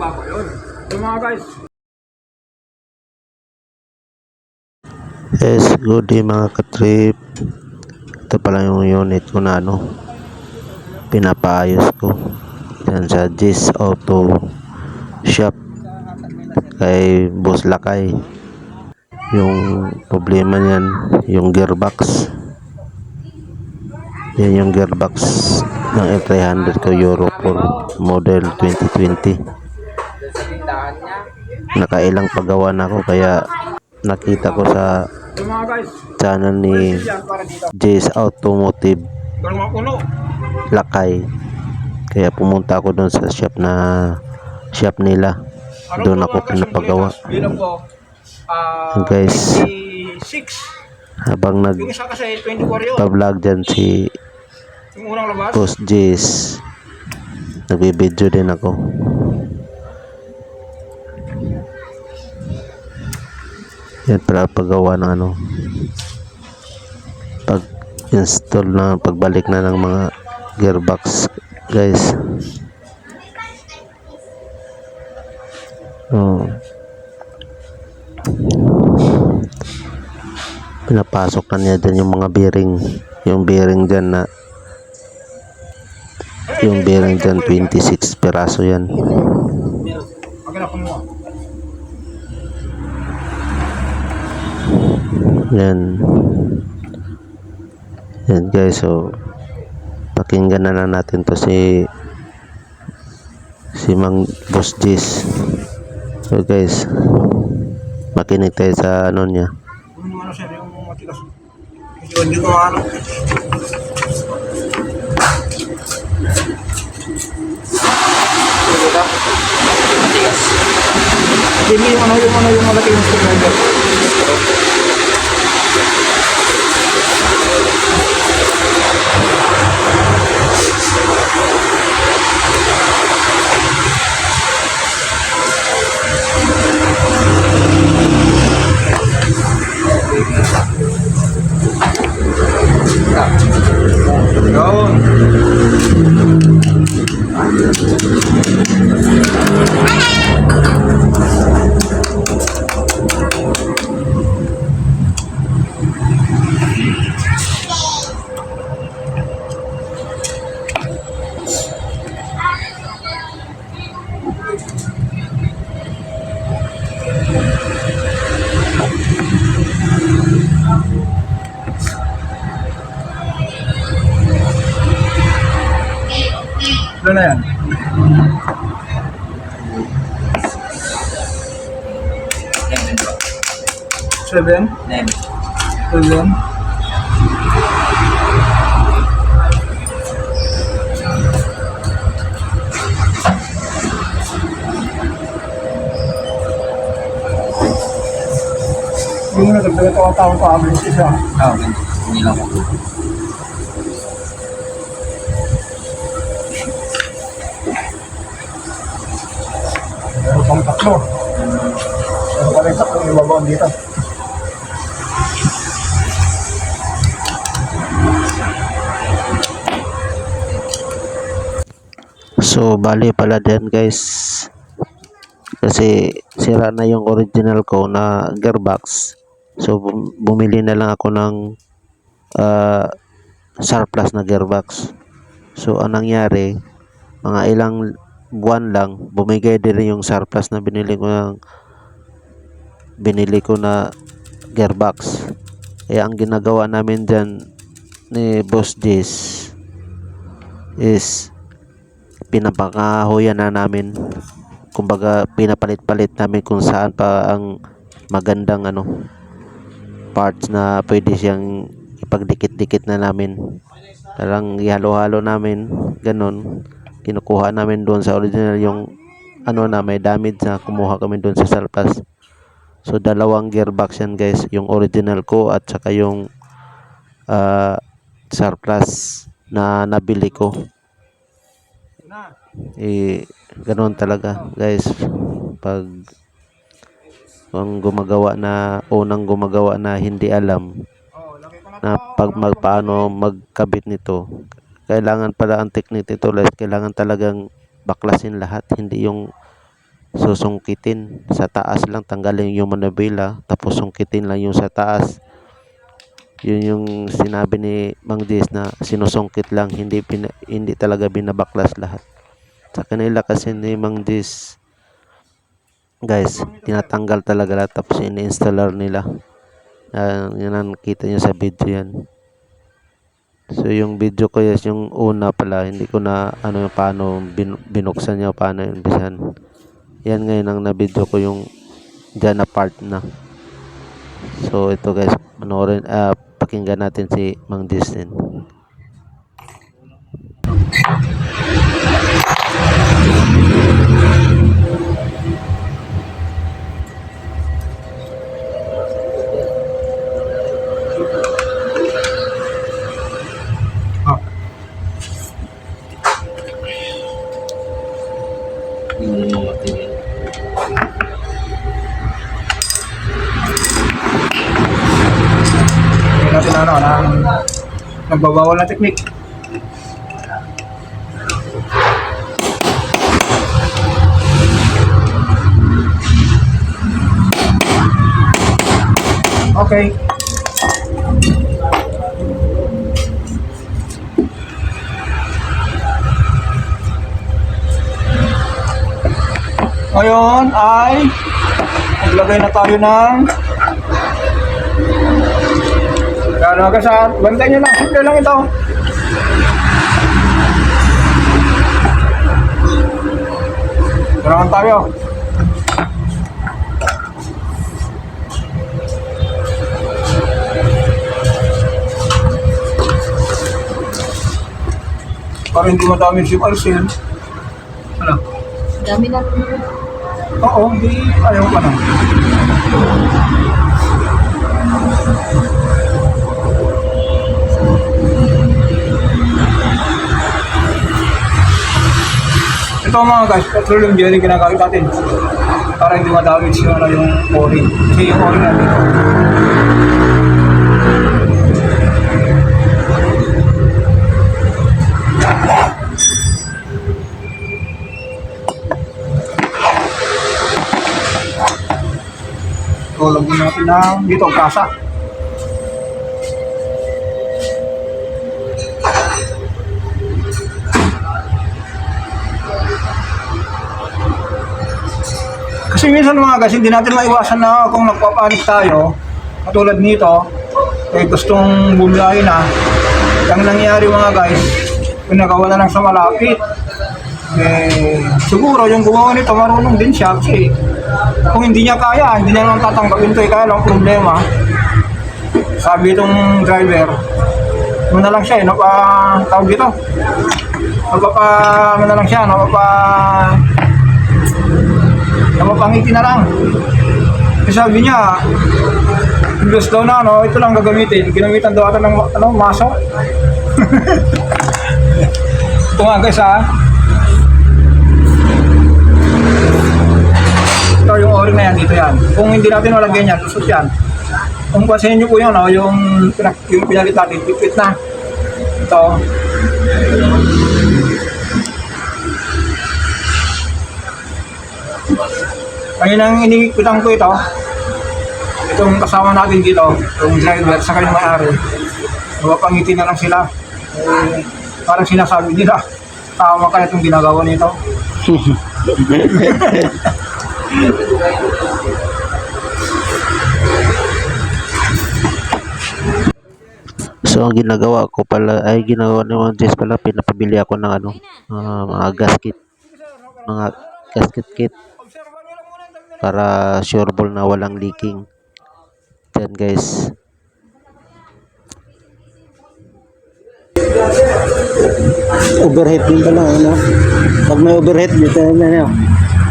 baba ko yun. Yung mga guys, Yes, good day mga katrip. Ito pala yung unit ko na ano, pinapaayos ko. Yan sa Gis Auto Shop kay Boss Lakay. Yung problema niyan, yung gearbox. Yan yung gearbox ng F300 ko Euro 4 model 2020. Nakailang paggawa na ako kaya nakita ko sa channel ni. Jace Automotive. Lakay. Kaya pumunta ako doon sa shop na shop nila. Doon ako pinapagawa. Guys. 26. Habang Yung isa kasi 24 yun. nagpa-vlog dyan si. Boss Jace. Nagbibideo din ako. Yan para paggawa ng ano pag install na pagbalik na ng mga gearbox guys. Oh. Pinapasok na niya dyan yung mga bearing yung bearing dyan na yung bearing dyan 26 peraso yan. Akin na yan yan guys so pakinggan na lang natin to si si Mang Boss Jis so guys makinig tayo sa ano niya ano sir, yung matigas. Yun, dito ano. Hindi yung ano, yung ano, yung malaki yung Doon na yan. Seven. Seven. Yung nagdagdagan ko ang taon ko average isa. Ah, okay. Hindi lang ako. Meron pang tatlo. Meron pa rin tatlong ibabaw dito. So, bali pala din guys. Kasi sira na yung original ko na gearbox. So, bum- bumili na lang ako ng ah, surplus na gearbox. So, anong nangyari, mga ilang buwan lang, bumigay din yung surplus na binili ko ng binili ko na gearbox. Kaya ang ginagawa namin dyan ni Boss Jace is pinapakahuyan na namin kumbaga pinapalit-palit namin kung saan pa ang magandang ano parts na pwede siyang ipagdikit-dikit na namin. Parang ihalo-halo namin ganun. Kinukuha namin doon sa original yung ano na may damage na kumuha kami doon sa salpas. So dalawang gearbox yan guys. Yung original ko at saka yung ah, surplus na nabili ko. Eh ganoon talaga guys. Pag ang gumagawa na unang gumagawa na hindi alam na pag mag, paano magkabit nito. Kailangan pala ang technique nito guys kailangan talagang baklasin lahat. Hindi yung susungkitin. Sa taas lang tanggalin yung manabela tapos sungkitin lang yung sa taas. Yun yung sinabi ni Mang Diz na sinusungkit lang hindi hindi talaga binabaklas lahat. Sa kanila kasi ni Mang Diz guys tinatanggal talaga lahat tapos ini-installer nila. Ah, yan ang kita nyo sa video yan. So yung video ko yes yung una pala hindi ko na ano yung paano bin, binuksan niya paano yung umpisahan yan ngayon ang na video ko yung dyan na part na. So ito guys panoorin ah, pakinggan natin si Mang Distin ano, na, nagbabawal na technique. Okay. Ngayon ay maglagay na tayo ng Yan mga kasat, bantay nyo lang, simple lang ito. Naman tayo. Para hindi madami si Marcel. Ano? Dami na Oo, hindi ayaw ka na. Ito mga guys, petroleum jelly ginagamit natin para hindi madamage yung, ano, yung o-ring. Kasi yung o-ring natin. Lagyan natin ng dito, kasa. Kasi minsan mga guys, hindi natin maiwasan na kung nagpapanik tayo, katulad nito, eh gustong bumiyay na. Ang nangyari mga guys, pinagawa na lang sa malapit. Eh, siguro yung gumawa nito marunong din siya kasi kung hindi niya kaya, hindi niya naman tatanggapin ito. Eh, kaya lang problema, sabi itong driver, ano na lang siya eh, napa, tawag dito, napapa, ano na lang siya, napapa, napapangiti na lang. Kasi sabi niya, Imbes daw na, ano, ito lang gagamitin. Ginamitan daw ata ng ano, maso. ito nga guys ha. Ito yung o-ring na yan, dito yan. Kung hindi natin malagyan yan, lusot yan. Kung pasin nyo po yun, no, yung, yung pinalit natin, pipit na. Ito. Ayun ang inipitan ko ito. Itong kasama natin dito, yung driver, sa kanyang may-ari. Mapangiti na lang sila. Eh, parang sinasabi nila, tama ka itong ginagawa nito. So ang ginagawa ko pala ay ginagawa ni Jess pala pinapabili ako ng ano ah, mga gasket mga gasket kit para sure ball na walang leaking. Yan guys. overhead din pala ano pag may overhead dito na ano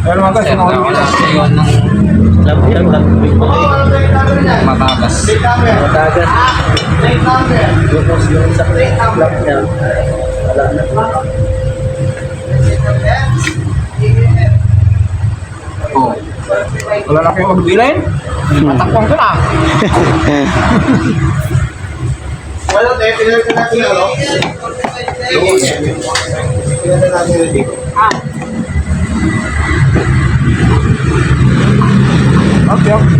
Pero mga guys, yung o-ring nila. Ngayon ng lampiang lampiang matagas. matagas tapos yung sa club niya wala na Wala na kayong magbilin? Matakpang ko na. Wala tayo, pinalitan natin yung ano? Okay, okay.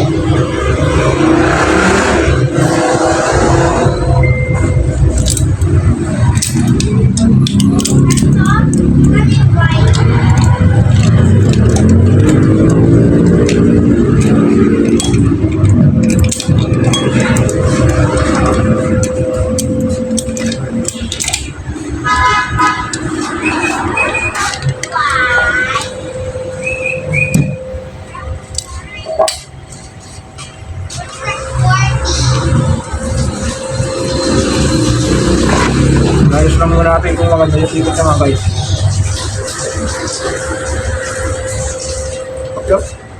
Okay.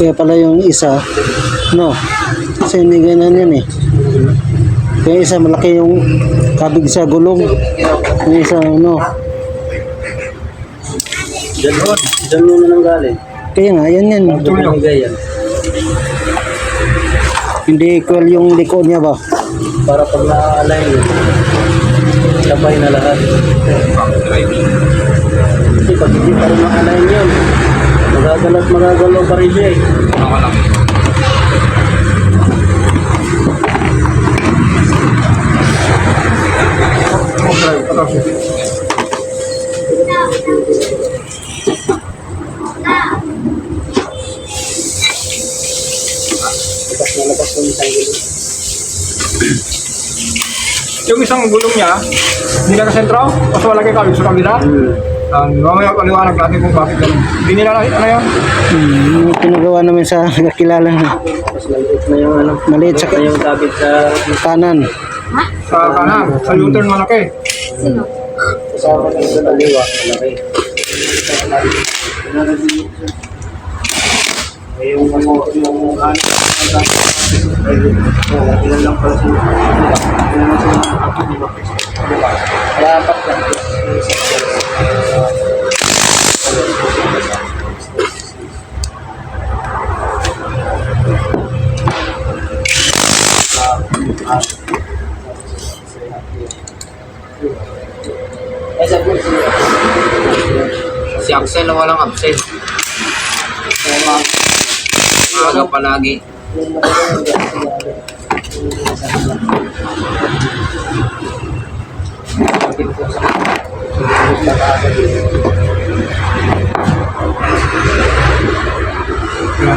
Kaya pala yung isa, no? Kasi hindi ganyan yan eh. Kaya isa malaki yung kabig sa gulong. Yung isa, no? Diyan mo, diyan mo na nang galing. Kaya nga, yan yan. Hindi equal yung liko niya ba? Para pag na-align yun, sabay na lahat. Kasi pag hindi pa rin ma-align yun, magagalat magagalaw pa rin siya eh. Okay, patapos. Tapos nalabas yung isang gulo. Yung isang gulong niya, hindi na sentro, mas wala kay kabig sa kabila. Um, mamaya paliwanag natin kung bakit ganun. Hindi nila nakita ano yun. Hmm, yung pinagawa namin sa kakilala na Tapos maliit na yung ano, Maliit sa- na yung tabit sa kanan. Sa kanan, sa U-turn malaki. kasama ng sa kaliwa, malaki. Eh, yung ano, yung ano, ilan lang pala sila. Ilan lang sila di ba? Kaya apat lang. Si Axel na walang absent. Maaga palagi.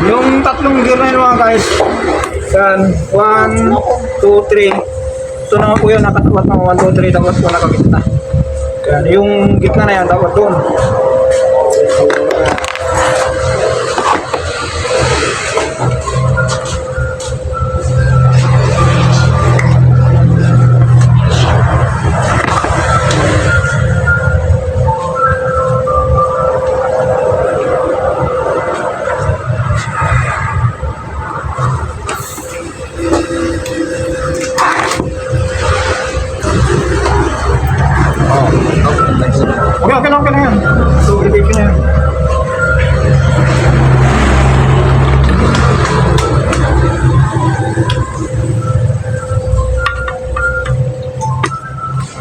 Yung tatlong gear na yun mga guys. Yan. 1, 2, 3. Ito naman po yun. Nakatawat ng 1, 2, 3. Dapat po nakabit na. Yan. Yung gitna na yan. Dapat doon.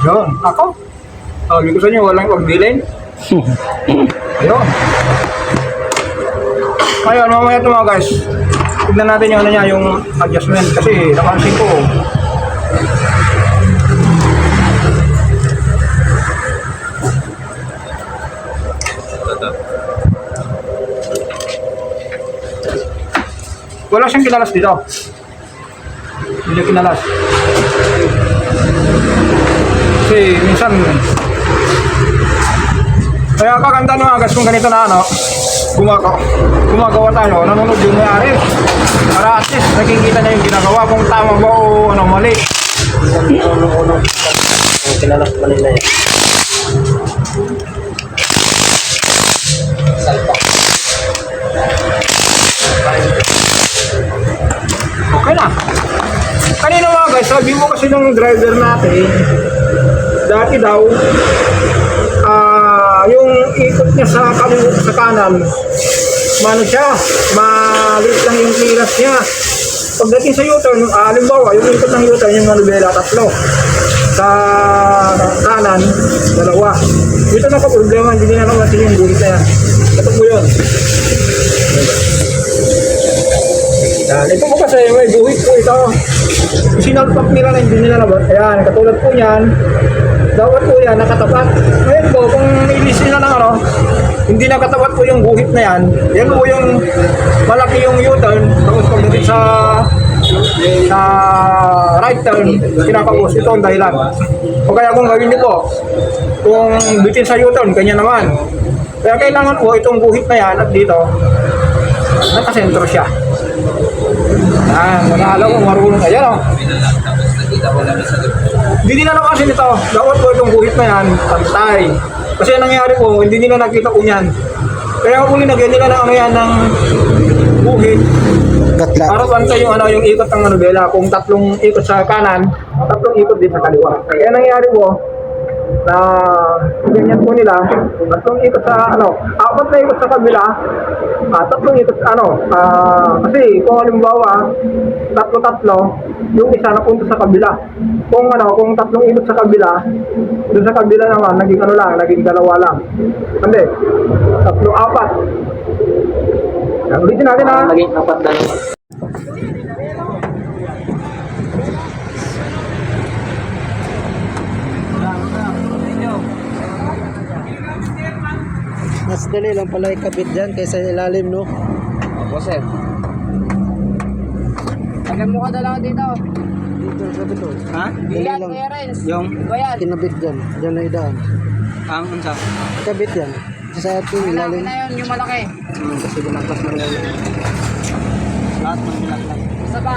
Yun, ako. Sabi ko sa inyo, walang pagbilin. Ayun. Ayun, mamaya ito mga guys. Tignan natin yung ano niya, yung adjustment. Kasi napansin ko, wala siyang kinalas dito. Hindi kinalas. Kasi minsan, kaya kaganda nyo agas kung ganito na ano, gumagawa, gumagawa tayo, nanonood yung mayari. Para at least nakikita na yung ginagawa kung tama ba o ano, mali. Kilala ko nila yan. Okay na. Kanina mga guys, sabi mo kasi ng driver natin, dati daw, ah yung ikot niya sa kaliwa sa kanan, mano siya, maliit lang yung clearance niya. Pagdating sa U-turn, ah, halimbawa, yung ikot ng U-turn, yung manubela, tatlo. Sa kanan, dalawa. Dito na problema, hindi na naman yung bulit na yan. Ito po yun. Yan. Ito po kasi may buhit po ito. Sinalpak nila na hindi nila labas. Ayan, katulad po yan. Dapat po yan, nakatapat. Ngayon po, kung ilisin na ng ano, hindi nakatapat po yung guhit na yan. Yan po yung malaki yung U-turn. Tapos pagdating sa sa right turn, kinakapos. Ito ang dahilan. O kaya kung gawin niyo po, kung bitin sa U-turn, kanya naman. Kaya kailangan po itong guhit na yan at dito, nakasentro siya. Ah, wala alam kung marunong. Ayan o. Hindi nila kasi nito. Dapat po itong guhit na yan, pantay. Kasi ang nangyari po, hindi nila nakita po yan. Kaya po linagyan nila ng ano yan ng guhit Gatla. para pantay yung ano yung ikot ng manubela. Kung tatlong ikot sa kanan, tatlong ikot din sa kaliwa. Kaya nangyari po, na ganyan po nila, tatlong ikot sa ano, apat na ikot sa kabila, ah, tatlong ikot sa ano, ah, kasi kung halimbawa, tatlo-tatlo, yung isa napunta sa kabila. Kung ano, kung tatlong ikot sa kabila, doon sa kabila naman, naging ano lang, naging dalawa lang. Hindi, tatlo, apat. Ulitin natin ha. Naging apat na dali lang pala ikabit dyan kaysa ilalim, no? Opo, sir. Tagal mo ka na lang dito. Dito, sabi to. Ha? Dali Yan, lang. Renz. Yung, Iba yan. Kinabit dyan. Dyan na idaan. ang unsa? Ikabit yan. Sa atin, Malaki ilalim. na yun, yung malaki. Hmm, kasi binagpas na nila yun. Lahat ng binagpas. Basta ba?